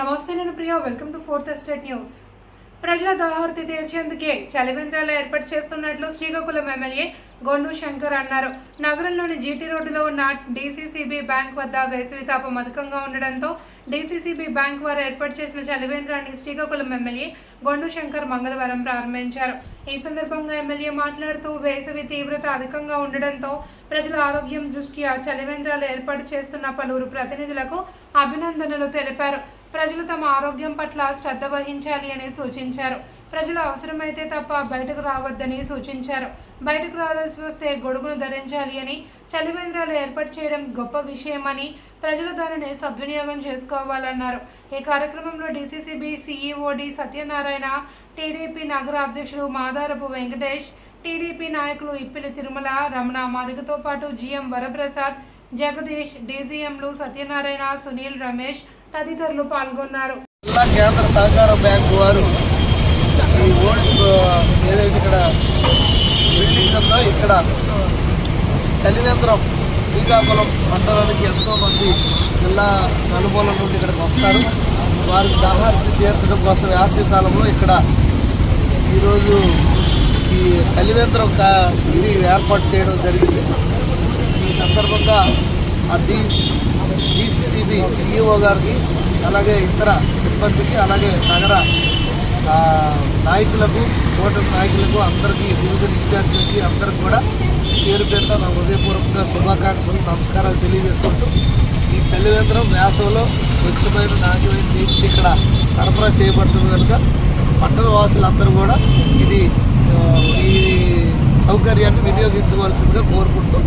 నమస్తే నేను Priya welcome to fourth estate news ప్రజల దాహార్తి తీర్చేందుకే చలివేంద్రాలు ఏర్పాటు చేస్తున్నట్లు శ్రీకాకుళం ఎమ్మెల్యే గొండు శంకర్ అన్నారు. నగరంలోని జీటీ రోడ్డులో ఉన్న డీసీసీబీ బ్యాంక్ వద్ద వేసవి తాపం అధికంగా ఉండడంతో డీసీసీబీ బ్యాంక్ వారు ఏర్పాటు చేసిన చలివేంద్రాన్ని శ్రీకాకుళం ఎమ్మెల్యే గొండు శంకర్ మంగళవారం ప్రారంభించారు. ఈ సందర్భంగా ఎమ్మెల్యే మాట్లాడుతూ వేసవి తీవ్రత అధికంగా ఉండడంతో ప్రజల ఆరోగ్యం దృష్ట్యా చలివేంద్రాలు ఏర్పాటు చేస్తున్న పలువురు ప్రతినిధులకు అభినందనలు తెలిపారు. ప్రజలు తమ ఆరోగ్యం పట్ల శ్రద్ధ వహించాలి అని సూచించారు. ప్రజలు అవసరమైతే తప్ప బయటకు రావద్దని సూచించారు. బయటకు రావాల్సి వస్తే గొడుగును ధరించాలి అని చలివేంద్రాలు ఏర్పాటు చేయడం గొప్ప విషయమని ప్రజలు దానిని సద్వినియోగం చేసుకోవాలన్నారు. ఈ కార్యక్రమంలో డీసీసీబీ సీఈఓడి సత్యనారాయణ టీడీపీ నగర అధ్యక్షుడు మాదారపు వెంకటేష్ టీడీపీ నాయకులు ఇప్పిలి తిరుమల రమణ మాదిగతో పాటు జిఎం వరప్రసాద్ జగదీష్ డీజీఎంలు సత్యనారాయణ సునీల్ రమేష్ తదితరులు పాల్గొన్నారు. జిల్లా కేంద్ర సహకార బ్యాంకు వారు ఈ ఓల్డ్ ఏదైతే ఇక్కడ బిల్డింగ్ ఉందో ఇక్కడ చలివేంద్రం శ్రీకాకుళం మండలానికి ఎంతో మంది జిల్లా నలుమూల నుండి ఇక్కడికి వస్తారు. వారికి దాహార్తి తీర్చడం కోసం వేసవికాలంలో ఇక్కడ ఈరోజు ఈ చలివేంద్రం కా ఇది ఏర్పాటు చేయడం జరిగింది. ఈ సందర్భంగా అది డిసిసిబి సిఇఓ గారికి అలాగే ఇతర సిబ్బందికి అలాగే నగర నాయకులకు ఓటర్ నాయకులకు అందరికీ వివిధ విద్యార్థులకి అందరికి కూడా పేరు పేరుతో నా హృదయపూర్వకంగా శుభాకాంక్షలు నమస్కారాలు తెలియజేసుకుంటూ ఈ చలివేంద్రం వేసవిలో స్వచ్ఛమైన నాణ్యమైన నీటిని ఇక్కడ సరఫరా చేయబడుతుంది కనుక పట్టణ వాసులందరూ కూడా ఇది ఈ సౌకర్యాన్ని వినియోగించవలసిందిగా కోరుకుంటూ